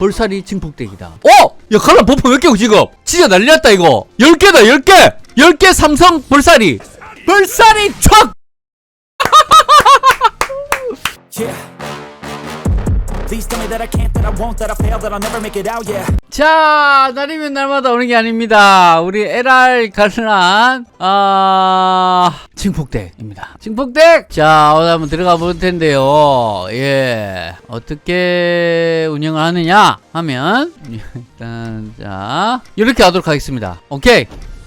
벌살이 증폭덱이다. 어! 야, 칼라 버프 몇 개고 지금? 진짜 난리 났다, 이거. 10개다, 10개! 10개 삼성 벌살이! 벌살이 촥! Yeah. Please tell me that I can't, that I won't, that I fail, that I'll never make it out, yeah. 자, 날이면 날마다 오는 게 아닙니다. 우리 LR 가능한, 아, 증폭덱입니다. 증폭덱! 자, 오늘 한번 들어가 볼 텐데요. 예. 어떻게 운영을 하느냐 하면, 일단, 자, 이렇게 하도록 하겠습니다. 오케이.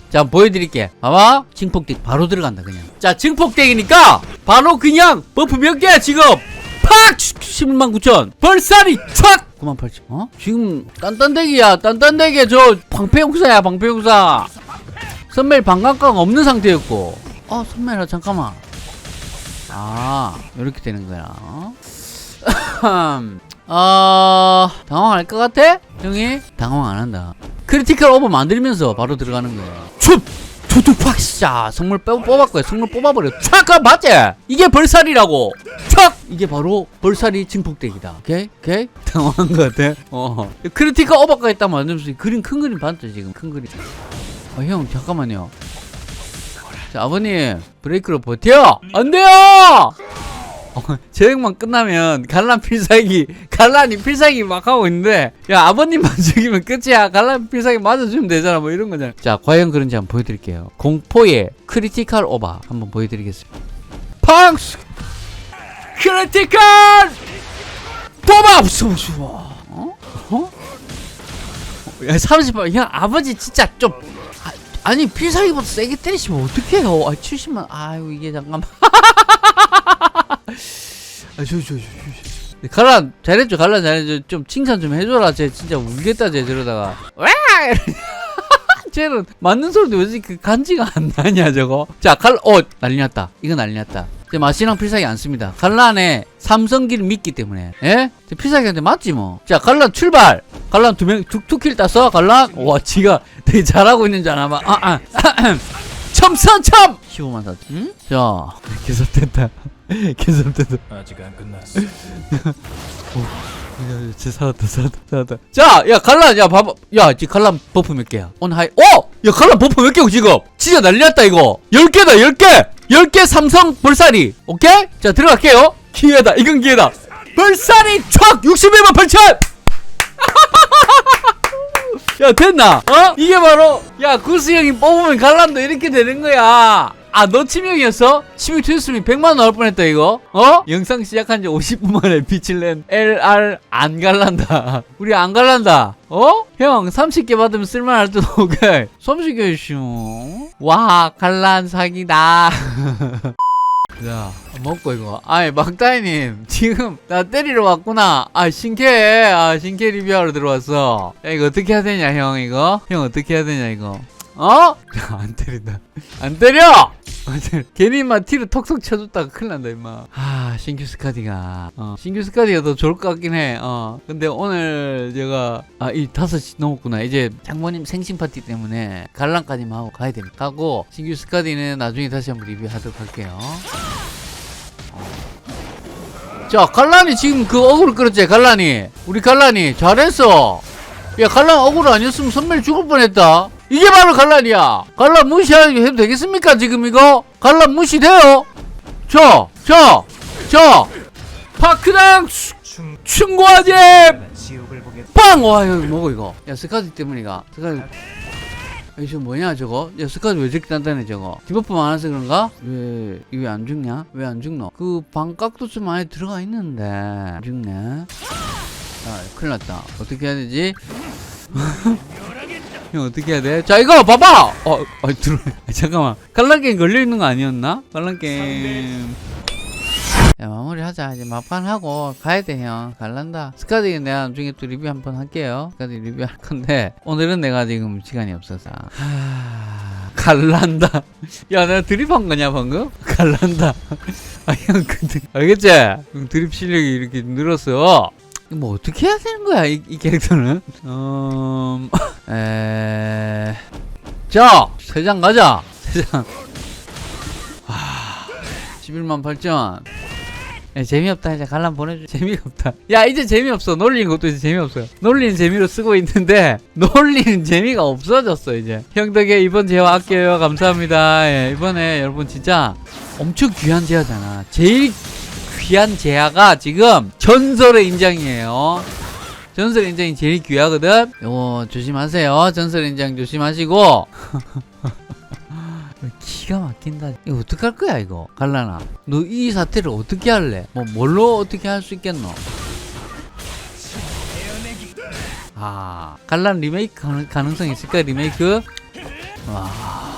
자, 보여드릴게. 봐봐. 증폭덱 바로 들어간다, 그냥. 자, 증폭덱이니까, 바로 그냥, 버프 몇 개야, 지금? 팍! 11만 9천. 벌살이 촥! 9만 8천. 어? 지금, 딴딴대기야, 딴딴대기. 저, 방패용사야, 방패용사. 선멜 방광가가 없는 상태였고. 어, 선멜아, 잠깐만. 아, 이렇게 되는 거야. 어, 당황할 것 같아? 형이? 당황 안 한다. 크리티컬 오버 만들면서 바로 들어가는 거야. 춥! 투투 팍! 자, 성물 뽑, 뽑았고요. 성물 뽑아버려. 촥! 그거 맞지? 이게 벌살이라고! 촥! 이게 바로 벌살이 증폭덱이다. 오케이? 오케이? 당황한 것 같아? 어. 크리티컬 오버가 있다 만들면서 그림, 큰 그림 봤죠, 지금? 큰 그림. 아, 형, 잠깐만요. 자, 아버님, 브레이크로 버텨! 안 돼요! 어, 저녁만 끝나면 갈란 필살기 갈란이 필살기 막 하고 있는데 야 아버님만 죽이면 끝이야. 갈란 필살기 맞아주면 되잖아. 뭐 이런 거잖아. 자 과연 그런지 한번 보여드릴게요. 공포의 크리티컬 오버 한번 보여드리겠습니다. 팡스! 크리티컬! 뽑아 무서워 무서워 어? 어? 야 30번. 야 아버지 진짜 좀 아, 아니 필살기보다 세게 때리시면 어떡해요? 아 70만. 아유 이게 잠깐만 아, 저, 저, 저, 저, 저. 갈란 잘했죠 갈란 잘했죠. 좀 칭찬 좀 해줘라. 쟤 진짜 울겠다 쟤 저러다가. 와! 쟤는 맞는 소리도 왜 이렇게 간지가 안 나냐 저거? 자 갈 어 난리 났다. 이거 난리 났다. 제 마시랑 필살기 안 씁니다. 갈란에 삼성기를 믿기 때문에. 예? 제 필살기한테 맞지 뭐 자 갈란 출발! 갈란 두 명두킬 땄어 갈란? 와 지가 되게 잘하고 있는 줄 아나 봐. 아, 아. 첨선 첨! 15만 4천. 응? 자 계속됐다 계속됐다 아직 안 끝났어. 쟤 살았다 살았다 살았다. 자 야 갈란 야 봐봐. 야 지금 갈란 버프 몇 개야? 온 하이 어! 야 갈란 버프 몇 개고 지금? 진짜 난리 났다 이거. 10개다 10개! 10개 삼성 벌살이. 오케이? 자 들어갈게요. 기회다 이건 기회다. 벌살이 촥 61만 8천! 야 됐나? 어? 이게 바로 야 구스 형이 뽑으면 갈란도 이렇게 되는 거야 아 너 치명이었어? 치명 투였으면 100만원 나올 뻔했다 이거. 어? 영상 시작한 지 50분 만에 빛을 낸 LR 안 갈란다. 우리 안 갈란다. 어? 형 30개 받으면 쓸만할 듯 오케이. 30개 슈 와 갈란 사기다. 자 먹고 이거. 아이 막다이님 지금 나 때리러 왔구나. 아 신캐. 아 신캐 리뷰하러 들어왔어. 야 이거 어떻게 해야 되냐 형 이거? 형 어떻게 해야 되냐 이거 어? 안 때린다 안 때려. 괜히 막 티를 톡톡 쳐줬다가 큰일 난다 임마 아 신규 스카디가 어 신규 스카디가 더 좋을 것 같긴 해 어 근데 오늘 제가 아 이 5시 넘었구나 이제 장모님 생신 파티 때문에 관람까지만 하고 가야 됩니다 가고 신규 스카디는 나중에 다시 한번 리뷰하도록 할게요 자, 갈란이 지금 그 어그로 끌었지, 갈란이. 우리 갈란이. 잘했어. 야, 갈란 어그로 아니었으면 선멸 죽을 뻔 했다. 이게 바로 갈란이야. 갈란 무시해도 되겠습니까, 지금 이거? 갈란 무시돼요? 저, 저, 저. 파크당 충고하지! 빵! 와, 이거 뭐고, 이거? 야, 스카드 때문이가. 스카드. 이저 뭐냐 저거? 야 스카드 왜 저렇게 단단해 저거? 디버프 많아서 그런가? 왜왜안 죽냐? 왜 안 죽노? 그 반각도 좀 많이 들어가 있는데 안 죽네. 아 큰일 났다. 어떻게 해야 되지? 형 어떻게 해야 돼? 자 이거 봐봐. 어, 어 들어. 아, 잠깐만. 갈란 게임 걸려 있는 거 아니었나? 갈란 게임. 야 마무리 하자 이제 막판 하고 가야 돼 형 갈란다 스카드 내가 나중에 또 리뷰 한 번 할게요 스카드 리뷰 할 건데 오늘은 내가 지금 시간이 없어서 하... 갈란다 야 내가 드립한 거냐 방금? 갈란다 아 형 근데 알겠지? 형 드립 실력이 이렇게 늘었어 이거 뭐 어떻게 해야 되는 거야 이, 이 캐릭터는? 음... 에... 자! 세장 가자. 세장. 11만 8천. 야, 재미없다. 이제 갈란 보내줘. 재미가 없다. 야 이제 재미없어. 놀리는 것도 이제 재미없어요. 놀리는 재미로 쓰고 있는데 놀리는 재미가 없어졌어 이제. 형 덕에 이번 제화 아껴요. 감사합니다. 예, 이번에 여러분 진짜 엄청 귀한 제화잖아. 제일 귀한 제화가 지금 전설의 인장이에요 전설 인장이 제일 귀하거든 요거 조심하세요 전설 인장 조심하시고 기가 막힌다. 이거 어떡할 거야, 이거? 갈라나. 너 이 사태를 어떻게 할래? 뭐, 뭘로 어떻게 할 수 있겠노? 아, 갈란 리메이크 가능, 가능성 있을까, 리메이크? 와.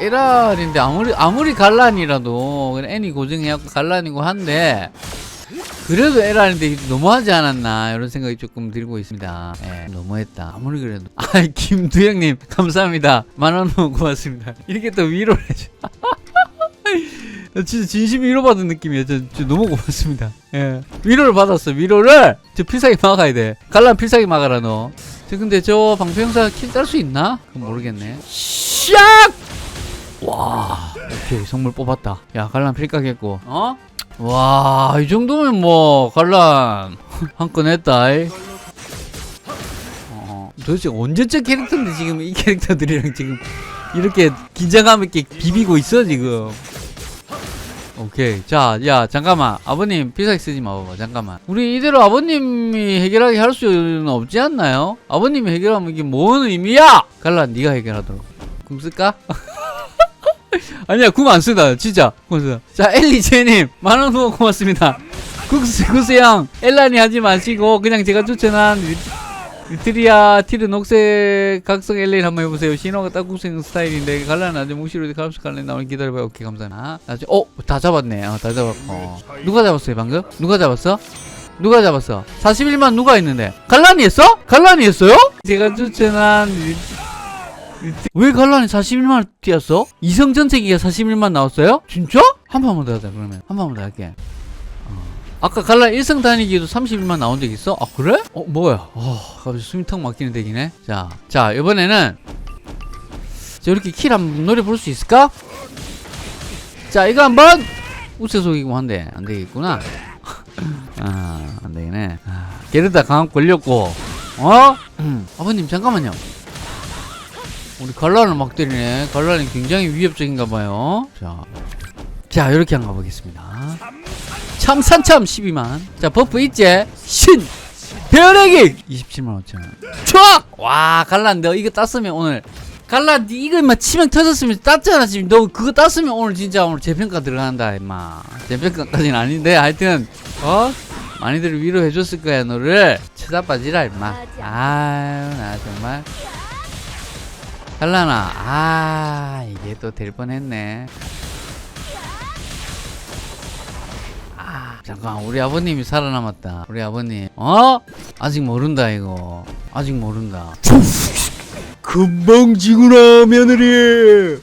에랄인데, 아무리, 아무리 갈란이라도, 그냥 애니 고정해갖고 갈란이고 한데, 그래도 에라인데 너무하지 않았나 이런 생각이 조금 들고 있습니다. 예, 너무했다. 아무리 그래도 아 김두영님 감사합니다. 만원 고맙습니다. 이렇게 또 위로를 해줘. 나 진짜 진심 위로받은 느낌이야. 저, 저 너무 고맙습니다. 예. 위로를 받았어. 위로를 저 필살기 막아야 돼. 갈란 필살기 막아라 너. 저 근데 저 방패형사 킬 딸 수 있나? 그건 모르겠네. 샥! 와, 오케이 선물 뽑았다. 야 갈란 필각했고, 어? 와, 이 정도면 뭐 갈란 한건 했다. 이. 어, 도대체 언제적 캐릭터인데 지금 이 캐릭터들이랑 지금 이렇게 긴장감 있게 비비고 있어 지금. 오케이. 자, 야, 잠깐만. 아버님, 필살기 쓰지 마봐봐. 잠깐만. 우리 이대로 아버님이 해결하게 할 수는 없지 않나요? 아버님이 해결하면 이게 뭔 의미야? 갈란, 네가 해결하도록. 궁 쓸까? 아니야, 궁 안 쓰다. 진짜. 궁 쓰다. 자, 엘리제님, 만원 후원 고맙습니다. 국수, 구수양, 엘란이 하지 마시고, 그냥 제가 추천한 위- 위트리아 티르 녹색 각성 엘레인 한번 해보세요. 신호가 딱국생 스타일인데 갈라는 아주 묵시로 가면서 갈래 나오는 기다려봐요. 오케이 감사합니다. 나중에 어? 다 잡았네. 어, 다 잡았고. 누가 잡았어요 방금? 누가 잡았어? 누가 잡았어? 41만 누가 있는데? 갈란이 했어? 갈란이 했어요? 제가 추천한 왜 갈란이 41만 뛰었어? 이성 전체기가 41만 나왔어요? 진짜? 한 판만 더 하자 그러면 한 판만 더 할게. 아까 갈라 1성 다니기도 31만 나온 적 있어? 아 그래? 어 뭐야 어 갑자기 숨이 턱 막히는 덱이네 자, 자 이번에는 저렇게 킬 한번 노려볼 수 있을까? 자 이거 한번 우세 속이고 한대 안 되겠구나 아 안되겠네 아, 게르다 강압 걸렸고 어? 음, 아버님 잠깐만요 우리 갈라를 막 때리네. 갈라는 굉장히 위협적인가 봐요. 자, 자 이렇게 한번 가보겠습니다. 참산참 12만. 자 버프 있지? 신! 배열애기 27만 5천원. 촥! 와 갈란 너 이거 땄으면 오늘 갈란 니 이거 임마 치명 터졌으면 땄잖아 지금. 너 그거 땄으면 오늘 진짜 오늘 재평가 들어간다 임마. 재평가까지는 아닌데 하여튼 어? 많이들 위로해줬을 거야 너를. 쳐다봐지라 임마. 아유 나 정말 갈란아 아 이게 또 될 뻔했네 아, 잠깐 우리 아버님이 살아남았다. 우리 아버님. 어? 아직 모른다 이거. 아직 모른다. 금방 지구나 며느리.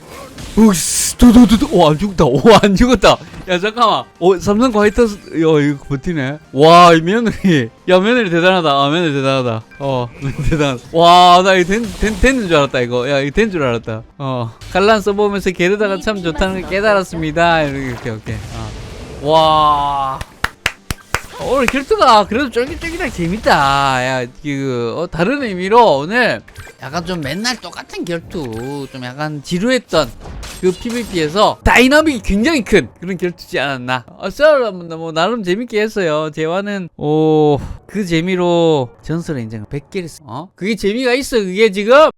우스 도도도도. 오안 죽었다. 오 안 죽었다. 야 잠깐만. 오 삼성 화이트 스- 야 이거 버티네. 와 이 며느리. 야 며느리 대단하다. 아 며느리 대단하다. 어 대단. 와나 이거 된, 된, 되는 줄 알았다 이거. 야 이거 된 줄 알았다. 어 갈란 써보면서 게르다가 참 좋다는 걸 깨달았습니다. 이렇게 오케이. 어. 와. 어, 오늘 결투가 그래도 쫄깃쫄깃하게 재밌다. 야, 그, 어, 다른 의미로 오늘 약간 좀 맨날 똑같은 결투, 좀 약간 지루했던 그 PVP에서 다이나믹이 굉장히 큰 그런 결투지 않았나. 어, 썰은 뭐, 나름 재밌게 했어요. 재화는, 오, 그 재미로 전설의 인정을 100개를, 어? 그게 재미가 있어, 그게 지금?